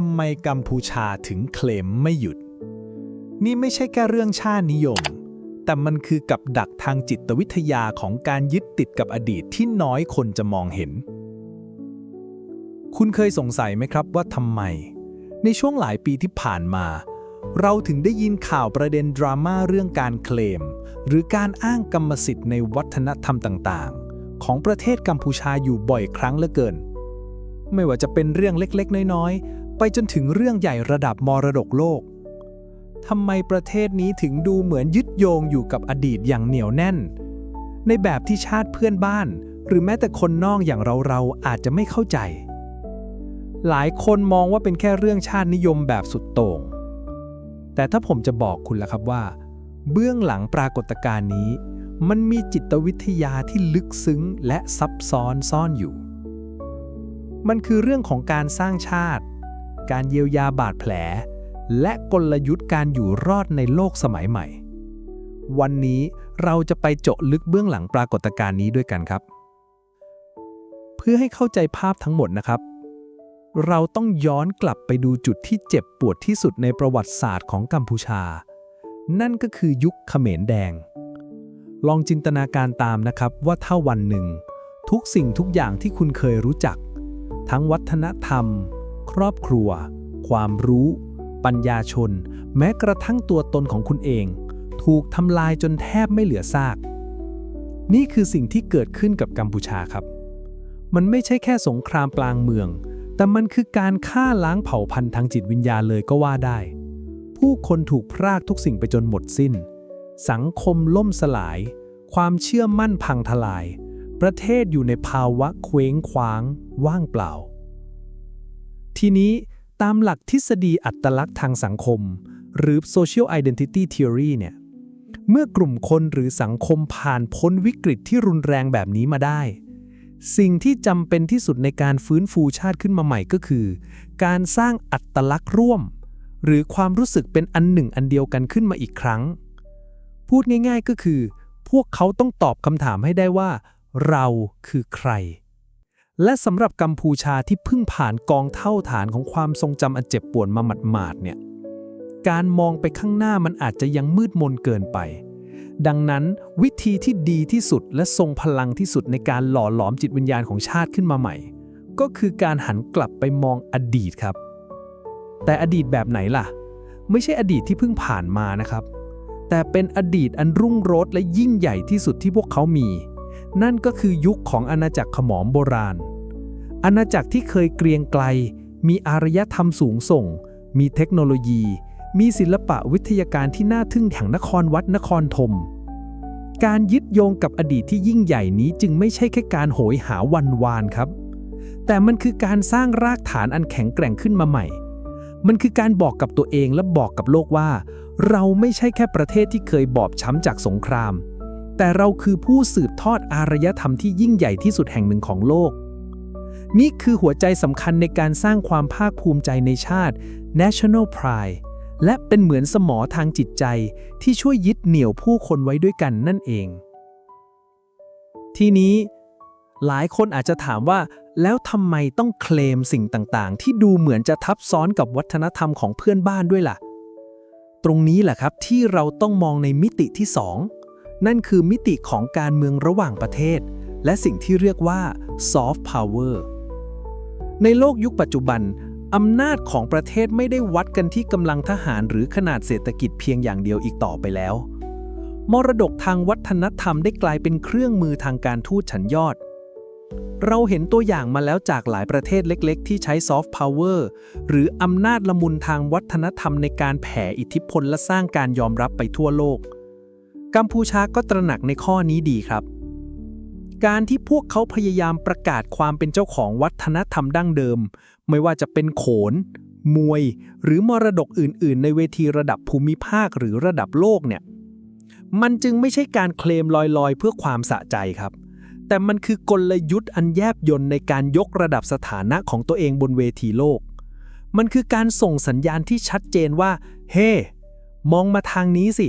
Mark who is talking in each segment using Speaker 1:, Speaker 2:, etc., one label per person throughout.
Speaker 1: ทำไมกัมพูชาถึงเคลมไม่หยุด นี่ไม่ใช่แค่เรื่องชาตินิยม แต่มันคือกับดักทางจิตวิทยาของการยึดติดกับอดีตที่น้อยคนจะมองเห็น คุณเคยสงสัยไหมครับว่าทำไม ในช่วงหลายปีที่ผ่านมา เราถึงได้ยินข่าวประเด็นดราม่าเรื่องการเคลม หรือการอ้างกรรมสิทธิ์ในวัฒนธรรมต่างๆ ของประเทศกัมพูชาอยู่บ่อยครั้งเหลือเกินไม่ว่าจะเป็นเรื่องเล็กๆ น้อยๆ ไปจนถึงเรื่องใหญ่ระดับมรดกโลกทำไมประเทศนี้ถึงดูเหมือนยึดโยงอยู่กับอดีตอย่างเหนียวแน่น ในแบบที่ชาติเพื่อนบ้าน หรือแม้แต่คนนอกอย่างเราๆอาจจะไม่เข้าใจ หลายคนมองว่าเป็นแค่เรื่องชาตินิยมแบบสุดโต่ง แต่ถ้าผมจะบอกคุณละครับว่า เบื้องหลังปรากฏการณ์นี้ มันมีจิตวิทยาที่ลึกซึ้งและซับซ้อนซ่อนอยู่ มันคือเรื่องของการสร้างชาติ การเยียวยาบาดแผล และกลยุทธ์การอยู่รอดในโลกสมัยใหม่ วันนี้เราจะไปเจาะลึกเบื้องหลังปรากฏการณ์นี้ด้วยกันครับ เพื่อให้เข้าใจภาพทั้งหมดนะครับ เราต้องย้อนกลับไปดูจุดที่เจ็บปวดที่สุดในประวัติศาสตร์ของกัมพูชา นั่นก็คือยุคเขมรแดง ลองจินตนาการตามนะครับว่าถ้าวันหนึ่ง ทุกสิ่งทุกอย่างที่คุณเคยรู้จัก ทั้งวัฒนธรรม ครอบครัว ความรู้ ปัญญาชน แม้กระทั่งตัวตนของคุณเอง ถูกทำลายจนแทบไม่เหลือซาก นี่คือสิ่งที่เกิดขึ้นกับกัมพูชาครับ มันไม่ใช่แค่สงครามกลางเมือง แต่มันคือการฆ่าล้างเผ่าพันธุ์ทางจิตวิญญาณเลยก็ว่าได้ ผู้คนถูกพรากทุกสิ่งไปจนหมดสิ้น สังคมล่มสลาย ความเชื่อมั่นพังทลาย ประเทศอยู่ในภาวะเคว้งคว้าง ว่างเปล่า ทีนี้ตามหลักทฤษฎีอัตลักษณ์ทางสังคม หรือ social identity theory เนี่ย เมื่อกลุ่มคนหรือสังคมผ่านพ้นวิกฤตที่รุนแรงแบบนี้มาได้ สิ่งที่จำเป็นที่สุดในการฟื้นฟูชาติขึ้นมาใหม่ก็คือ การสร้างอัตลักษณ์ร่วม หรือความรู้สึกเป็นอันหนึ่งอันเดียวกันขึ้นมาอีกครั้ง พูดง่ายๆก็คือ พวกเขาต้องตอบคำถามให้ได้ว่า เราคือใคร และสำหรับกัมพูชาที่เพิ่งผ่านกองเท่าฐานของความทรงจำอันเจ็บปวดมาหมาดๆเนี่ยการมองไปข้างหน้ามันอาจจะยังมืดมนเกินไป ดังนั้นวิธีที่ดีที่สุดและทรงพลังที่สุดในการหล่อหลอมจิตวิญญาณของชาติขึ้นมาใหม่ ก็คือการหันกลับไปมองอดีตครับ แต่อดีตแบบไหนล่ะ ไม่ใช่อดีตที่เพิ่งผ่านมานะครับ แต่เป็นอดีตอันรุ่งโรจน์และยิ่งใหญ่ที่สุดที่พวกเขามี นั่นก็คือยุคของอาณาจักรขมอมโบราณ อาณาจักรที่เคยเกรียงไกล มีอารยธรรมสูงส่ง มีเทคโนโลยี มีศิลปะวิทยาการที่น่าทึ่งแห่งนครวัดนครธมการยึดโยงกับอดีตที่ยิ่งใหญ่นี้จึงไม่ใช่แค่การโหยหาวันวานครับ แต่มันคือการสร้างรากฐานอันแข็งแกร่งขึ้นมาใหม่ มันคือการบอกกับตัวเองและบอกกับโลกว่า เราไม่ใช่แค่ประเทศที่เคยบอบช้ำจากสงคราม แต่เราคือผู้สืบทอดอารยธรรมที่ยิ่งใหญ่ที่สุดแห่งหนึ่งของโลก นี่คือหัวใจสำคัญในการสร้างความภาคภูมิใจในชาติ national pride และเป็นเหมือนสมอทางจิตใจที่ช่วยยึดเหนี่ยวผู้คนไว้ด้วยกันนั่นเอง ทีนี้ หลายคนอาจจะถามว่า แล้วทำไมต้องเคลมสิ่งต่างๆ ที่ดูเหมือนจะทับซ้อนกับวัฒนธรรมของเพื่อนบ้านด้วยล่ะ ตรงนี้แหละครับที่เราต้องมองในมิติที่2 นั่นคือมิติของการเมืองระหว่างประเทศ และสิ่งที่เรียกว่า soft power ในโลกยุคปัจจุบันอำนาจของประเทศไม่ได้วัดกันที่กำลังทหารหรือขนาดเศรษฐกิจเพียงอย่างเดียวอีกต่อไปแล้ว มรดกทางวัฒนธรรมได้กลายเป็นเครื่องมือทางการทูตชั้นยอด เราเห็นตัวอย่างมาแล้วจากหลายประเทศเล็กๆ ที่ใช้ซอฟต์พาวเวอร์หรืออำนาจละมุนทางวัฒนธรรมในการแผ่อิทธิพลและสร้างการยอมรับไปทั่วโลก กัมพูชาก็ตระหนักในข้อนี้ดีครับ การที่พวกเขาพยายามประกาศความเป็นเจ้าของวัฒนธรรมดั้งเดิม ไม่ว่าจะเป็นโขน มวย หรือมรดกอื่น ๆ ในเวทีระดับภูมิภาคหรือระดับโลกเนี่ย มันจึงไม่ใช่การเคลมลอยๆ เพื่อความสะใจครับ แต่มันคือกลยุทธ์อันแยบยลในการยกระดับสถานะของตัวเองบนเวทีโลก มันคือการส่งสัญญาณที่ชัดเจนว่า เฮ้ hey, มองมาทางนี้สิ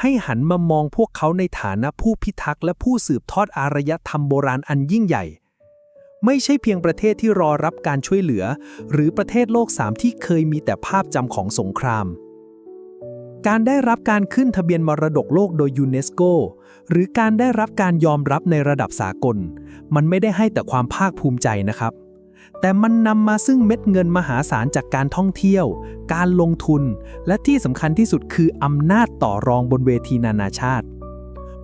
Speaker 1: ให้หันมามองพวกเขาในฐานะผู้พิทักษ์และผู้สืบทอดอารยธรรมโบราณอันยิ่งใหญ่ ไม่ใช่เพียงประเทศที่รอรับการช่วยเหลือ หรือประเทศโลกสามที่เคยมีแต่ภาพจำของสงครามการได้รับการขึ้นทะเบียนมรดกโลกโดยยูเนสโกหรือการได้รับการยอมรับในระดับสากล มันไม่ได้ให้แต่ความภาคภูมิใจนะครับ แต่มันนำมาซึ่งเม็ดเงินมหาศาลจากการท่องเที่ยว การลงทุน และที่สำคัญที่สุดคืออำนาจต่อรองบนเวทีนานาชาติ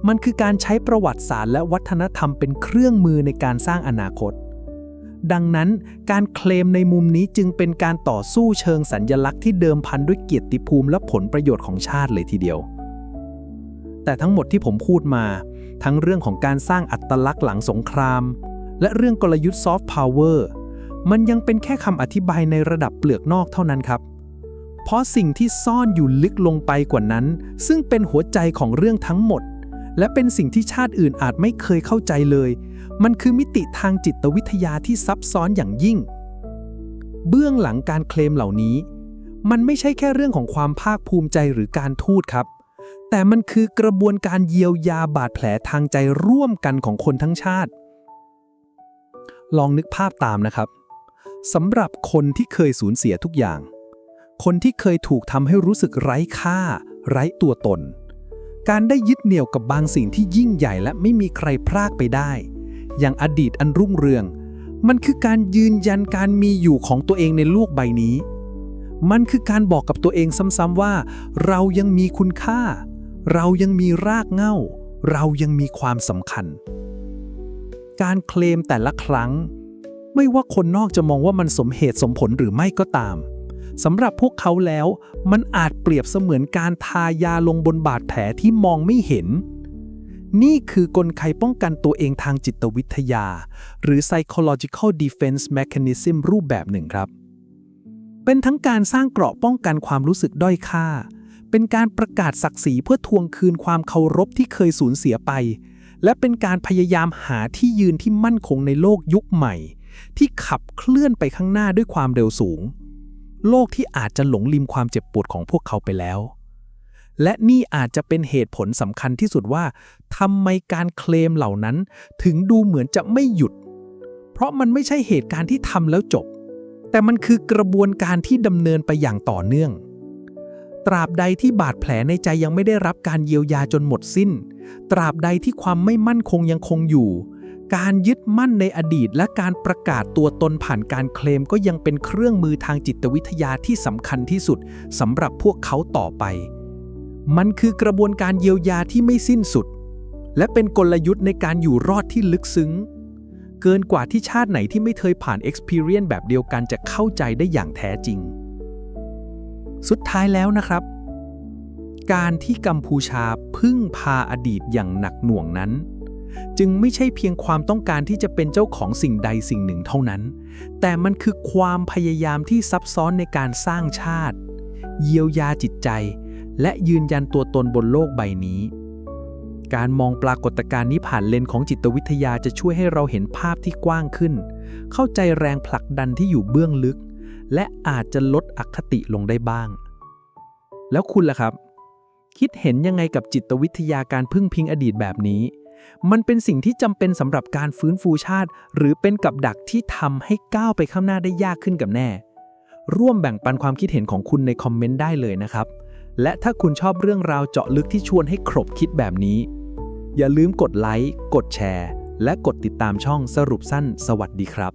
Speaker 1: มันคือการใช้ประวัติศาสตร์และวัฒนธรรมเป็นเครื่องมือในการสร้างอนาคต ดังนั้นการเคลมในมุมนี้จึงเป็นการต่อสู้เชิงสัญญลักษณ์ที่เดิมพันด้วยเกียรติภูมิและผลประโยชน์ของชาติเลยทีเดียว แต่ทั้งหมดที่ผมพูดมา ทั้งเรื่องของการสร้างอัตลักษณ์หลังสงคราม และเรื่องกลยุทธ์ซอฟต์พาวเวอร์ มันยังเป็นแค่คำอธิบายในระดับเปลือกนอกเท่านั้นครับ เพราะสิ่งที่ซ่อนอยู่ลึกลงไปกว่านั้น ซึ่งเป็นหัวใจของเรื่องทั้งหมด และเป็นสิ่งที่ชาติอื่นอาจไม่เคยเข้าใจเลย มันคือมิติทางจิตวิทยาที่ซับซ้อนอย่างยิ่ง เบื้องหลังการเคลมเหล่านี้ มันไม่ใช่แค่เรื่องของความภาคภูมิใจหรือการทูตครับ แต่มันคือกระบวนการเยียวยาบาดแผลทางใจร่วมกันของคนทั้งชาติ ลองนึกภาพตามนะครับ สำหรับคนที่เคยสูญเสียทุกอย่าง คนที่เคยถูกทำให้รู้สึกไร้ค่า ไร้ตัวตน การได้ยึดเหนี่ยวกับบางสิ่งที่ยิ่งใหญ่และไม่มีใครพรากไปได้ อย่างอดีตอันรุ่งเรือง มันคือการยืนยันการมีอยู่ของตัวเองในโลกใบนี้ มันคือการบอกกับตัวเองซ้ำๆว่า เรายังมีคุณค่า เรายังมีรากเหง้า เรายังมีความสำคัญ การเคลมแต่ละครั้ง ไม่ว่าคนนอกจะมองว่ามันสมเหตุสมผลหรือไม่ก็ตามสำหรับพวกเขาแล้ว มันอาจเปรียบเสมือนการทายาลงบนบาดแผลที่มองไม่เห็น นี่คือกลไกป้องกันตัวเองทางจิตวิทยา หรือ psychological defense mechanism รูปแบบหนึ่งครับ เป็นทั้งการสร้างเกราะป้องกันความรู้สึกด้อยค่า เป็นการประกาศศักดิ์ศรีเพื่อทวงคืนความเคารพที่เคยสูญเสียไป และเป็นการพยายามหาที่ยืนที่มั่นคงในโลกยุคใหม่ ที่ขับเคลื่อนไปข้างหน้าด้วยความเร็วสูง โลกที่อาจจะหลงลืมความเจ็บปวดของพวกเขาไปแล้ว และนี่อาจจะเป็นเหตุผลสำคัญที่สุดว่าทำไมการเคลมเหล่านั้นถึงดูเหมือนจะไม่หยุด เพราะมันไม่ใช่เหตุการณ์ที่ทำแล้วจบ แต่มันคือกระบวนการที่ดำเนินไปอย่างต่อเนื่องตราบใดที่บาดแผลในใจยังไม่ได้รับการเยียวยาจนหมดสิ้น ตราบใดที่ความไม่มั่นคงยังคงอยู่ การยึดมั่นในอดีตและการประกาศตัวตนผ่านการเคลมก็ยังเป็นเครื่องมือทางจิตวิทยาที่สำคัญที่สุดสำหรับพวกเขาต่อไป มันคือกระบวนการเยียวยาที่ไม่สิ้นสุด และเป็นกลยุทธ์ในการอยู่รอดที่ลึกซึ้ง เกินกว่าที่ชาติไหนที่ไม่เคยผ่าน experience แบบเดียวกันจะเข้าใจได้อย่างแท้จริง สุดท้ายแล้วนะครับ การที่กัมพูชาพึ่งพาอดีตอย่างหนักหน่วงนั้น จึงไม่ใช่เพียงความต้องการที่จะเป็นเจ้าของสิ่งใดสิ่งหนึ่งเท่านั้น แต่มันคือความพยายามที่ซับซ้อนในการสร้างชาติ เยียวยาจิตใจ และยืนยันตัวตนบนโลกใบนี้ การมองปรากฏการณ์นี้ผ่านเลนส์ของจิตวิทยาจะช่วยให้เราเห็นภาพที่กว้างขึ้น เข้าใจแรงผลักดันที่อยู่เบื้องลึก และอาจจะลดอคติลงได้บ้าง แล้วคุณล่ะครับ คิดเห็นยังไงกับจิตวิทยาการพึ่งพิงอดีตแบบนี้ มันเป็นสิ่งที่จำเป็นสำหรับการฟื้นฟูชาติ หรือเป็นกับดักที่ทำให้ก้าวไปข้างหน้าได้ยากขึ้นกับแน่ ร่วมแบ่งปันความคิดเห็นของคุณในคอมเมนต์ได้เลยนะครับ และถ้าคุณชอบเรื่องราวเจาะลึกที่ชวนให้ครบคิดแบบนี้ อย่าลืมกดไลค์กดแชร์ และกดติดตามช่องสรุปสั้น สวัสดีครับ